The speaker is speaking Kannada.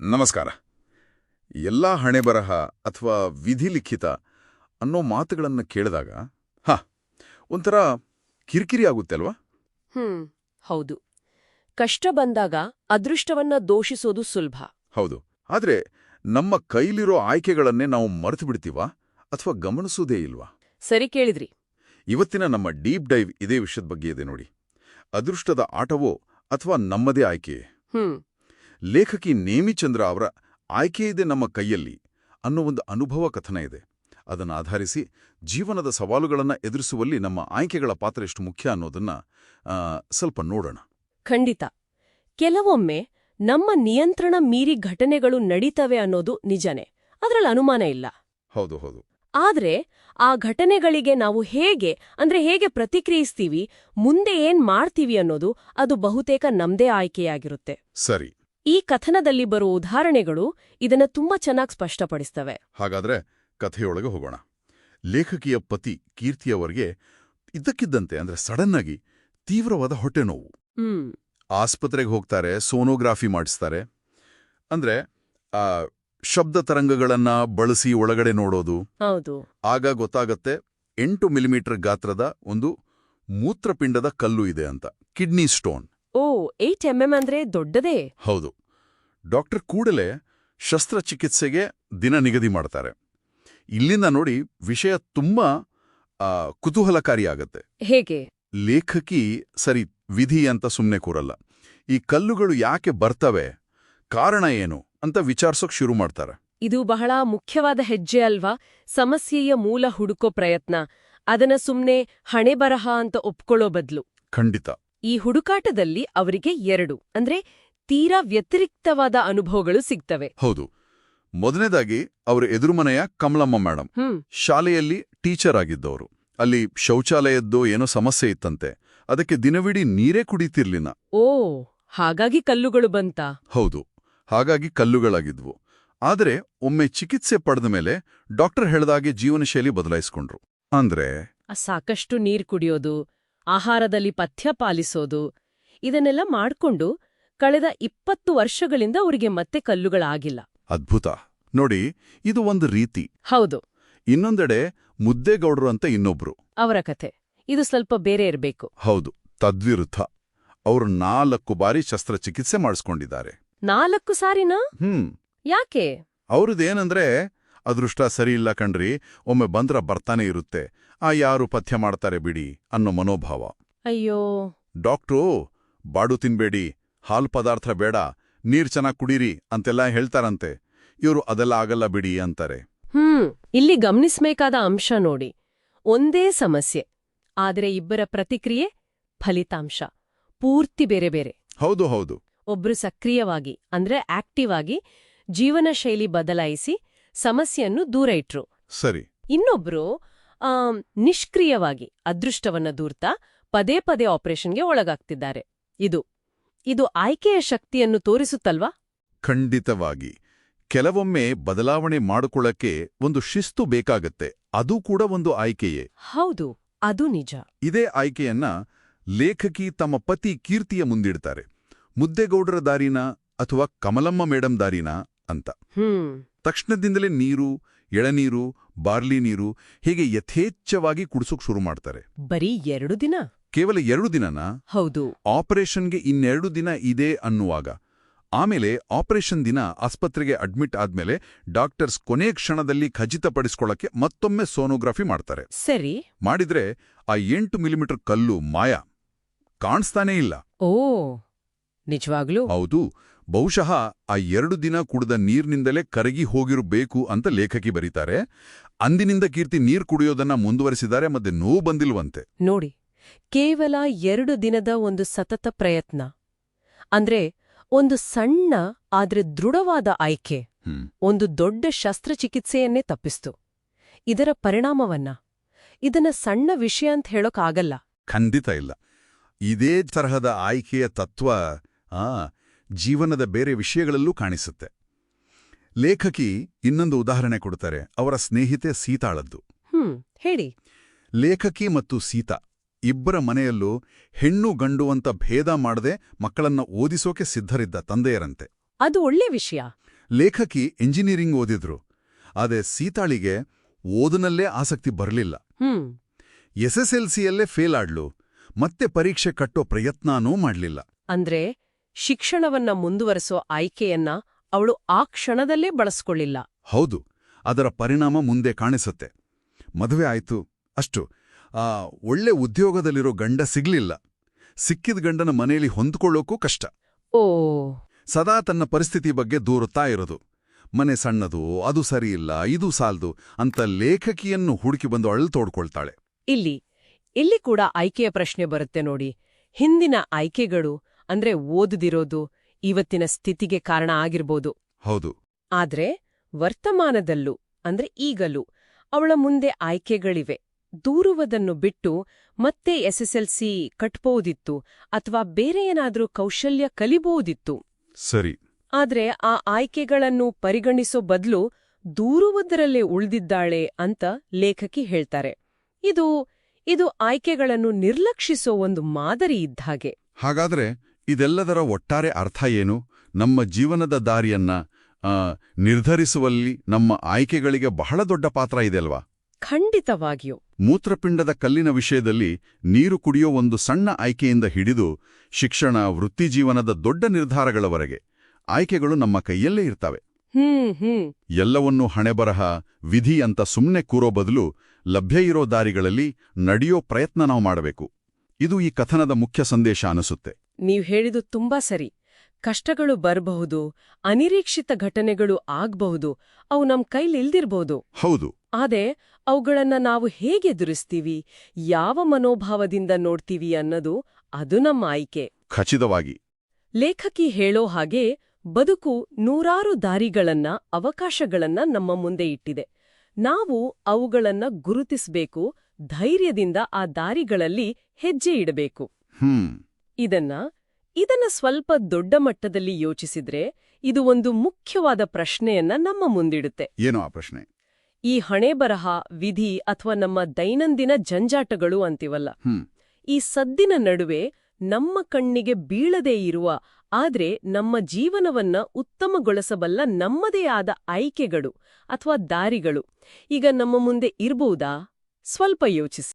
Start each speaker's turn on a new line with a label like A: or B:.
A: ನಮಸ್ಕಾರ. ಎಲ್ಲ ಹಣೆಬರಹ ಅಥವಾ ವಿಧಿಲಿಖಿತ ಅನ್ನೋ ಮಾತುಗಳನ್ನು ಕೇಳಿದಾಗ ಹಾ ಒಂಥರ ಕಿರಿಕಿರಿ ಆಗುತ್ತೆ ಅಲ್ವಾ?
B: ಹ್ಮ್ ಹೌದು. ಕಷ್ಟ ಬಂದಾಗ ಅದೃಷ್ಟವನ್ನ ದೋಷಿಸೋದು ಸುಲಭ.
A: ಹೌದು. ಆದ್ರೆ ನಮ್ಮ ಕೈಲಿರೋ ಆಯ್ಕೆಗಳನ್ನೇ ನಾವು ಮರೆತು ಬಿಡ್ತೀವಾ ಅಥವಾ ಗಮನಿಸೋದೇ ಇಲ್ವಾ?
B: ಸರಿ ಕೇಳಿದ್ರಿ.
A: ಇವತ್ತಿನ ನಮ್ಮ ಡೀಪ್ ಡೈವ್ ಇದೇ ವಿಷಯದ ಬಗ್ಗೆ ಇದೆ ನೋಡಿ. ಅದೃಷ್ಟದ ಆಟವೋ ಅಥವಾ ನಮ್ಮದೇ ಆಯ್ಕೆಯೇ
B: ಹ್ಮ್
A: ಲೇಖಕಿ ನೇಮಿಚಂದ್ರ ಅವರ ಆಯ್ಕೆ ಇದೆ ನಮ್ಮ ಕೈಯಲ್ಲಿ ಅನ್ನೋ ಒಂದು ಅನುಭವ ಕಥನ ಇದೆ. ಅದನ್ನು ಆಧರಿಸಿ ಜೀವನದ ಸವಾಲುಗಳನ್ನು ಎದುರಿಸುವಲ್ಲಿ ನಮ್ಮ ಆಯ್ಕೆಗಳ ಪಾತ್ರ ಎಷ್ಟು ಮುಖ್ಯ ಅನ್ನೋದನ್ನ ಸ್ವಲ್ಪ ನೋಡೋಣ.
B: ಖಂಡಿತ. ಕೆಲವೊಮ್ಮೆ ನಮ್ಮ ನಿಯಂತ್ರಣ ಮೀರಿ ಘಟನೆಗಳು ನಡೀತವೆ ಅನ್ನೋದು ನಿಜನೇ. ಅದರಲ್ಲಿ ಅನುಮಾನ ಇಲ್ಲ.
A: ಹೌದು ಹೌದು.
B: ಆದ್ರೆ ಆ ಘಟನೆಗಳಿಗೆ ನಾವು ಹೇಗೆ ಅಂದ್ರೆ ಹೇಗೆ ಪ್ರತಿಕ್ರಿಯಿಸ್ತೀವಿ ಮುಂದೆ ಏನ್ ಮಾಡ್ತೀವಿ ಅನ್ನೋದು ಅದು ಬಹುತೇಕ ನಮ್ದೇ ಆಯ್ಕೆಯಾಗಿರುತ್ತೆ.
A: ಸರಿ.
B: ಈ ಕಥನದಲ್ಲಿ ಬರುವ ಉದಾಹರಣೆಗಳು ಇದನ್ನ ತುಂಬಾ ಚೆನ್ನಾಗಿ ಸ್ಪಷ್ಟಪಡಿಸ್ತವೆ.
A: ಹಾಗಾದ್ರೆ ಕಥೆಯೊಳಗೆ ಹೋಗೋಣ. ಲೇಖಕಿಯ ಪತಿ ಕೀರ್ತಿಯವರಿಗೆ ಇದ್ದಕ್ಕಿದ್ದಂತೆ ಅಂದ್ರೆ ಸಡನ್ ಆಗಿ ತೀವ್ರವಾದ ಹೊಟ್ಟೆ ನೋವು. ಆಸ್ಪತ್ರೆಗೆ ಹೋಗ್ತಾರೆ ಸೋನೋಗ್ರಾಫಿ ಮಾಡಿಸ್ತಾರೆ. ಅಂದ್ರೆ ಆ ಶಬ್ದ ತರಂಗಗಳನ್ನ ಬಳಸಿ ಒಳಗಡೆ ನೋಡೋದು. ಆಗ ಗೊತ್ತಾಗತ್ತೆ ಎಂಟು ಮಿಲಿಮೀಟರ್ ಗಾತ್ರದ ಒಂದು ಮೂತ್ರಪಿಂಡದ ಕಲ್ಲು ಇದೆ ಅಂತ ಕಿಡ್ನಿ ಸ್ಟೋನ್.
B: ಓ ಏಟ್ ಎಂಎಂ ಅಂದ್ರೆ ದೊಡ್ಡದೇ?
A: ಹೌದು. ಡಾಕ್ಟರ್ ಕೂಡಲೇ ಶಸ್ತ್ರಚಿಕಿತ್ಸೆಗೆ ದಿನ ನಿಗದಿ ಮಾಡ್ತಾರೆ. ಇಲ್ಲಿಂದ ನೋಡಿ ವಿಷಯ ತುಂಬಾ ಕುತೂಹಲಕಾರಿಯಾಗತ್ತೆ.
B: ಹೇಗೆ?
A: ಲೇಖಕಿ ಸರಿ ವಿಧಿ ಅಂತ ಸುಮ್ಮನೆ ಕೂರಲ್ಲ. ಈ ಕಲ್ಲುಗಳು ಯಾಕೆ ಬರ್ತವೆ ಕಾರಣ ಏನು ಅಂತ ವಿಚಾರಿಸೋಕ್ ಶುರು ಮಾಡ್ತಾರೆ.
B: ಇದು ಬಹಳ ಮುಖ್ಯವಾದ ಹೆಜ್ಜೆ ಅಲ್ವಾ? ಸಮಸ್ಯೆಯ ಮೂಲ ಹುಡುಕೋ ಪ್ರಯತ್ನ. ಅದನ್ನ ಸುಮ್ನೆ ಹಣೆಬರಹ ಅಂತ ಒಪ್ಕೊಳ್ಳೋ ಬದ್ಲು.
A: ಖಂಡಿತ.
B: ಈ ಹುಡುಕಾಟದಲ್ಲಿ ಅವರಿಗೆ ಎರಡು ಅಂದ್ರೆ ತೀರಾ ವ್ಯತಿರಿಕ್ತವಾದ ಅನುಭವಗಳು ಸಿಗ್ತವೆ.
A: ಹೌದು. ಮೊದಲನೇದಾಗಿ ಅವರ ಎದುರುಮನೆಯ ಕಮಲಮ್ಮ ಮೇಡಮ್ ಶಾಲೆಯಲ್ಲಿ ಟೀಚರ್ ಆಗಿದ್ದವರು. ಅಲ್ಲಿ ಶೌಚಾಲಯದ್ದು ಏನೋ ಸಮಸ್ಯೆ ಇತ್ತಂತೆ. ಅದಕ್ಕೆ ದಿನವಿಡೀ ನೀರೇ ಕುಡಿತಿರ್ಲಿನ
B: ಓ ಹಾಗಾಗಿ ಕಲ್ಲುಗಳು ಬಂತ?
A: ಹೌದು. ಹಾಗಾಗಿ ಕಲ್ಲುಗಳಾಗಿದ್ವು. ಆದರೆ ಒಮ್ಮೆ ಚಿಕಿತ್ಸೆ ಪಡೆದ ಮೇಲೆ ಡಾಕ್ಟರ್ ಹೇಳ್ದಾಗೆ ಜೀವನಶೈಲಿ ಬದಲಾಯಿಸ್ಕೊಂಡ್ರು. ಅಂದ್ರೆ?
B: ಆ ಸಾಕಷ್ಟು ನೀರ್ ಕುಡಿಯೋದು ಆಹಾರದಲ್ಲಿ ಪಥ್ಯ ಪಾಲಿಸೋದು ಇದನ್ನೆಲ್ಲ ಮಾಡ್ಕೊಂಡು ಕಳೆದ ಇಪ್ಪತ್ತು ವರ್ಷಗಳಿಂದ ಅವರಿಗೆ ಮತ್ತೆ ಕಲ್ಲುಗಳಾಗಿಲ್ಲ.
A: ಅದ್ಭುತ. ನೋಡಿ ಇದು ಒಂದು ರೀತಿ.
B: ಹೌದು.
A: ಇನ್ನೊಂದೆಡೆ ಮುದ್ದೇಗೌಡರು ಅಂತ ಇನ್ನೊಬ್ರು.
B: ಅವರ ಕಥೆ ಇದು ಸ್ವಲ್ಪ ಬೇರೆ ಇರಬೇಕು.
A: ಹೌದು ತದ್ವಿರುದ್ಧ. ಅವರು ನಾಲ್ಕು ಬಾರಿ ಶಸ್ತ್ರಚಿಕಿತ್ಸೆ ಮಾಡಿಸ್ಕೊಂಡಿದ್ದಾರೆ.
B: ನಾಲ್ಕು ಸಾರಿನಾ?
A: ಹ್ಮ್.
B: ಯಾಕೆ?
A: ಅವ್ರದ್ದೇನಂದ್ರೆ ಅದೃಷ್ಟ ಸರಿಯಿಲ್ಲ ಕಣ್ರಿ ಒಮ್ಮೆ ಬಂದ್ರ ಬರ್ತಾನೆ ಇರುತ್ತೆ. ಆ ಯಾರು ಪಥ್ಯ ಮಾಡ್ತಾರೆ ಬಿಡಿ ಅನ್ನೋ ಮನೋಭಾವ.
B: ಅಯ್ಯೋ.
A: ಡಾಕ್ಟ್ರು ಬಾಡು ತಿನ್ಬೇಡಿ ಹಾಲು ಪದಾರ್ಥ ಬೇಡ ನೀರ್ ಚೆನ್ನಾಗ್ ಕುಡೀರಿ ಅಂತೆಲ್ಲ ಹೇಳ್ತಾರಂತೆ. ಇವರು ಅದೆಲ್ಲ ಆಗಲ್ಲ ಬಿಡಿ ಅಂತಾರೆ.
B: ಹ್ಮ್ ಇಲ್ಲಿ ಗಮನಿಸಬೇಕಾದ ಅಂಶ ನೋಡಿ. ಒಂದೇ ಸಮಸ್ಯೆ ಆದರೆ ಇಬ್ಬರ ಪ್ರತಿಕ್ರಿಯೆ ಫಲಿತಾಂಶ. ಪೂರ್ತಿ ಬೇರೆ ಬೇರೆ.
A: ಹೌದು ಹೌದು.
B: ಒಬ್ರು ಸಕ್ರಿಯವಾಗಿ ಅಂದ್ರೆ ಆಕ್ಟಿವ್ ಆಗಿ ಜೀವನ ಶೈಲಿ ಬದಲಾಯಿಸಿ ಸಮಸ್ಯೆಯನ್ನು ದೂರ ಇಟ್ರು.
A: ಸರಿ.
B: ಇನ್ನೊಬ್ರು ನಿಷ್ಕ್ರಿಯವಾಗಿ ಅದೃಷ್ಟವನ್ನ ದೂರ್ತಾ ಪದೇ ಪದೇ ಆಪರೇಷನ್ಗೆ ಒಳಗಾಗ್ತಿದ್ದಾರೆ. ಇದು ಇದು ಆಯ್ಕೆಯ ಶಕ್ತಿಯನ್ನು ತೋರಿಸುತ್ತಲ್ವಾ?
A: ಖಂಡಿತವಾಗಿ. ಕೆಲವೊಮ್ಮೆ ಬದಲಾವಣೆ ಮಾಡಿಕೊಳ್ಳಕ್ಕೆ ಒಂದು ಶಿಸ್ತು ಬೇಕಾಗತ್ತೆ. ಅದು ಕೂಡ ಒಂದು ಆಯ್ಕೆಯೇ.
B: ಹೌದು ಅದು ನಿಜ.
A: ಇದೇ ಆಯ್ಕೆಯನ್ನ ಲೇಖಕಿ ತಮ್ಮ ಪತಿ ಕೀರ್ತಿಯ ಮುಂದಿಡ್ತಾರೆ. ಮುದ್ದೇಗೌಡರ ದಾರಿನ ಅಥವಾ ಕಮಲಮ್ಮ ಮೇಡಂ ದಾರಿನ ಅಂತ.
B: ಹ್ಮ್.
A: ತಕ್ಷಣದಿಂದಲೇ ನೀರು ಎಳನೀರು ಬಾರ್ಲಿ ನೀರು ಹೀಗೆ ಯಥೇಚ್ಛವಾಗಿ ಕುಡಿಸೋಕ್ ಶುರು ಮಾಡ್ತಾರೆ.
B: ಬರೀ ಎರಡು ದಿನ?
A: ಕೇವಲ ಎರಡು ದಿನನಾ?
B: ಹೌದು.
A: ಆಪರೇಷನ್ಗೆ ಇನ್ನೆರಡು ದಿನ ಇದೆ ಅನ್ನುವಾಗ. ಆಮೇಲೆ ಆಪರೇಷನ್ ದಿನ ಆಸ್ಪತ್ರೆಗೆ ಅಡ್ಮಿಟ್ ಆದ್ಮೇಲೆ ಡಾಕ್ಟರ್ಸ್ ಕೊನೆ ಕ್ಷಣದಲ್ಲಿ ಖಚಿತಪಡಿಸ್ಕೊಳ್ಳಕ್ಕೆ ಮತ್ತೊಮ್ಮೆ ಸೋನೋಗ್ರಫಿ ಮಾಡ್ತಾರೆ.
B: ಸರಿ.
A: ಮಾಡಿದ್ರೆ ಆ ಎಂಟು ಮಿಲಿಮೀಟರ್ ಕಲ್ಲು ಮಾಯ. ಕಾಣಿಸ್ತಾನೇ ಇಲ್ಲ.
B: ಓ ನಿಜವಾಗ್ಲೂ?
A: ಹೌದು. ಬಹುಶಃ ಆ ಎರಡು ದಿನ ಕುಡಿದ ನೀರಿನಿಂದಲೇ ಕರಗಿ ಹೋಗಿರಬೇಕು ಅಂತ ಲೇಖಕಿ ಬರೀತಾರೆ. ಅಂದಿನಿಂದ ಕೀರ್ತಿ ನೀರು ಕುಡಿಯೋದನ್ನ ಮುಂದುವರೆಸಿದ್ದಾರೆ ಮತ್ತೆ ನೋವು ಬಂದಿಲ್ವಂತೆ.
B: ನೋಡಿ ಕೇವಲ ಎರಡು ದಿನದ ಒಂದು ಸತತ ಪ್ರಯತ್ನ. ಅಂದ್ರೆ ಒಂದು ಸಣ್ಣ ಆದ್ರೆ ದೃಢವಾದ ಆಯ್ಕೆ ಒಂದು ದೊಡ್ಡ ಶಸ್ತ್ರಚಿಕಿತ್ಸೆಯನ್ನೇ ತಪ್ಪಿಸ್ತು. ಇದರ ಪರಿಣಾಮವನ್ನ? ಇದನ್ನ ಸಣ್ಣ ವಿಷಯ ಅಂತ ಹೇಳೋಕ್ಕಾಗಲ್ಲ
A: ಖಂಡಿತ ಇಲ್ಲ. ಇದೇ ತರಹದ ಆಯ್ಕೆಯ ತತ್ವ ಆ ಜೀವನದ ಬೇರೆ ವಿಷಯಗಳಲ್ಲೂ ಕಾಣಿಸುತ್ತೆ. ಲೇಖಕಿ ಇನ್ನೊಂದು ಉದಾಹರಣೆ ಕೊಡ್ತಾರೆ ಅವರ ಸ್ನೇಹಿತೆ ಸೀತಾಳದ್ದು.
B: ಹೇಳಿ.
A: ಲೇಖಕಿ ಮತ್ತು ಸೀತಾ ಇಬ್ಬರ ಮನೆಯಲ್ಲೂ ಹೆಣ್ಣು ಗಂಡು ಅಂತ ಭೇದ ಮಾಡದೆ ಮಕ್ಕಳನ್ನ ಓದಿಸೋಕೆ ಸಿದ್ಧರಿದ್ದ ತಂದೆಯರಂತೆ.
B: ಅದು ಒಳ್ಳೆ ವಿಷಯ.
A: ಲೇಖಕಿ ಎಂಜಿನಿಯರಿಂಗ್ ಓದಿದ್ರು ಆದರೆ ಸೀತಾಳಿಗೆ ಓದನಲ್ಲೇ ಆಸಕ್ತಿ ಬರಲಿಲ್ಲ. ಎಸ್ಎಸ್ಎಲ್ಸಿಯಲ್ಲೇ ಫೇಲ್ ಆಡ್ಲು ಮತ್ತೆ ಪರೀಕ್ಷೆ ಕಟ್ಟೋ ಪ್ರಯತ್ನನೂ ಮಾಡ್ಲಿಲ್ಲ.
B: ಅಂದ್ರೆ ಶಿಕ್ಷಣವನ್ನ ಮುಂದುವರೆಸೋ ಆಯ್ಕೆಯನ್ನ ಅವಳು ಆ ಕ್ಷಣದಲ್ಲೇ ಬಳಸ್ಕೊಳ್ಳಿಲ್ಲ.
A: ಹೌದು ಅದರ ಪರಿಣಾಮ ಮುಂದೆ ಕಾಣಿಸುತ್ತೆ. ಮದುವೆ ಆಯ್ತು ಅಷ್ಟು. ಆ ಒಳ್ಳೆ ಉದ್ಯೋಗದಲ್ಲಿರೋ ಗಂಡ ಸಿಗ್ಲಿಲ್ಲ. ಸಿಕ್ಕಿದ ಗಂಡನ ಮನೆಯಲ್ಲಿ ಹೊಂದ್ಕೊಳ್ಳೋಕ್ಕೂ ಕಷ್ಟ.
B: ಓ.
A: ಸದಾ ತನ್ನ ಪರಿಸ್ಥಿತಿ ಬಗ್ಗೆ ದೂರುತ್ತಾ ಇರೋದು. ಮನೆ ಸಣ್ಣದು ಅದು ಸರಿಯಿಲ್ಲ ಇದು ಸಾಲ್ದು ಅಂತ ಲೇಖಕಿಯನ್ನು ಹುಡುಕಿ ಬಂದು ಅಳಲು ತೋಡ್ಕೊಳ್ತಾಳೆ.
B: ಇಲ್ಲಿ ಇಲ್ಲಿ ಕೂಡ ಆಯ್ಕೆಯ ಪ್ರಶ್ನೆ ಬರುತ್ತೆ ನೋಡಿ. ಹಿಂದಿನ ಆಯ್ಕೆಗಳು ಅಂದ್ರೆ ಓದದಿರೋದು ಇವತ್ತಿನ ಸ್ಥಿತಿಗೆ ಕಾರಣ ಆಗಿರ್ಬೋದು.
A: ಹೌದು.
B: ಆದ್ರೆ ವರ್ತಮಾನದಲ್ಲೂ ಅಂದ್ರೆ ಈಗಲೂ ಅವಳ ಮುಂದೆ ಆಯ್ಕೆಗಳಿವೆ. ದೂರುವುದನ್ನು ಬಿಟ್ಟು ಮತ್ತೆ ಎಸ್ಎಸ್ಎಲ್ಸಿ ಕಟ್ಬೋದಿತ್ತು ಅಥವಾ ಬೇರೆ ಏನಾದ್ರೂ ಕೌಶಲ್ಯ ಕಲಿಬೋದಿತ್ತು.
A: ಸರಿ.
B: ಆದ್ರೆ ಆ ಆಯ್ಕೆಗಳನ್ನು ಪರಿಗಣಿಸೋ ಬದಲು ದೂರುವುದರಲ್ಲೇ ಉಳಿದಿದ್ದಾಳೆ ಅಂತ ಲೇಖಕಿ ಹೇಳ್ತಾರೆ. ಇದು ಇದು ಆಯ್ಕೆಗಳನ್ನು ನಿರ್ಲಕ್ಷಿಸೋ ಒಂದು ಮಾದರಿ ಇದ್ದಾಗೆ
A: ಹಾಗಾದ್ರೆ ಇದೆಲ್ಲದರ ಒಟ್ಟಾರೆ ಅರ್ಥ ಏನು? ನಮ್ಮ ಜೀವನದ ದಾರಿಯನ್ನ ನಿರ್ಧರಿಸುವಲ್ಲಿ ನಮ್ಮ ಆಯ್ಕೆಗಳಿಗೆ ಬಹಳ ದೊಡ್ಡ ಪಾತ್ರ ಇದೆಲ್ವಾ?
B: ಖಂಡಿತವಾಗಿಯೂ.
A: ಮೂತ್ರಪಿಂಡದ ಕಲ್ಲಿನ ವಿಷಯದಲ್ಲಿ ನೀರು ಕುಡಿಯೋ ಒಂದು ಸಣ್ಣ ಆಯ್ಕೆಯಿಂದ ಹಿಡಿದು ಶಿಕ್ಷಣ ವೃತ್ತಿಜೀವನದ ದೊಡ್ಡ ನಿರ್ಧಾರಗಳವರೆಗೆ ಆಯ್ಕೆಗಳು ನಮ್ಮ ಕೈಯಲ್ಲೇ ಇರ್ತವೆ. ಎಲ್ಲವನ್ನೂ ಹಣೆಬರಹ ವಿಧಿ ಅಂತ ಸುಮ್ನೆ ಕೂರೋ ಬದಲು ಲಭ್ಯ ಇರೋ ದಾರಿಗಳಲ್ಲಿ ನಡೆಯೋ ಪ್ರಯತ್ನ ನಾವು ಮಾಡಬೇಕು. ಇದು ಈ ಕಥನದ ಮುಖ್ಯ ಸಂದೇಶ ಅನಿಸುತ್ತೆ.
B: ನೀವ್ ಹೇಳಿದು ತುಂಬಾ ಸರಿ. ಕಷ್ಟಗಳು ಬರಬಹುದು ಅನಿರೀಕ್ಷಿತ ಘಟನೆಗಳು ಆಗ್ಬಹುದು ಅವು ನಮ್ ಕೈಲಿಲ್ದಿರ್ಬಹುದು
A: ಹೌದು.
B: ಆದ್ರೆ ಅವುಗಳನ್ನ ನಾವು ಹೇಗೆ ಎದುರಿಸ್ತೀವಿ ಯಾವ ಮನೋಭಾವದಿಂದ ನೋಡ್ತೀವಿ ಅನ್ನೋದು ಅದು ನಮ್ಮ ಆಯ್ಕೆ.
A: ಖಚಿತವಾಗಿ.
B: ಲೇಖಕಿ ಹೇಳೋ ಹಾಗೆ ಬದುಕು ನೂರಾರು ದಾರಿಗಳನ್ನ ಅವಕಾಶಗಳನ್ನ ನಮ್ಮ ಮುಂದೆ ಇಟ್ಟಿದೆ. ನಾವು ಅವುಗಳನ್ನ ಗುರುತಿಸಬೇಕು ಧೈರ್ಯದಿಂದ ಆ ದಾರಿಗಳಲ್ಲಿ ಹೆಜ್ಜೆ ಇಡಬೇಕು.
A: ಹ್ಮ್.
B: ಇದನ್ನ ಇದನ್ನ ಸ್ವಲ್ಪ ದೊಡ್ಡ ಮಟ್ಟದಲ್ಲಿ ಯೋಚಿಸಿದ್ರೆ ಇದು ಒಂದು ಮುಖ್ಯವಾದ ಪ್ರಶ್ನೆಯನ್ನ ನಮ್ಮ ಮುಂದಿಡುತ್ತೆ.
A: ಏನೋ ಆ ಪ್ರಶ್ನೆ?
B: ಈ ಹಣೆಬರಹ ವಿಧಿ ಅಥವಾ ನಮ್ಮ ದೈನಂದಿನ ಜಂಜಾಟಗಳು ಅಂತಿವಲ್ಲ. ಈ ಸದ್ದಿನ ನಡುವೆ ನಮ್ಮ ಕಣ್ಣಿಗೆ ಬೀಳದೇ ಇರುವ ಆದ್ರೆ ನಮ್ಮ ಜೀವನವನ್ನ ಉತ್ತಮಗೊಳಿಸಬಲ್ಲ ನಮ್ಮದೇ ಆದ ಆಯ್ಕೆಗಳು ಅಥವಾ ದಾರಿಗಳು. ಈಗ ನಮ್ಮ ಮುಂದೆ ಇರಬಹುದಾ ಸ್ವಲ್ಪ ಯೋಚಿಸಿ.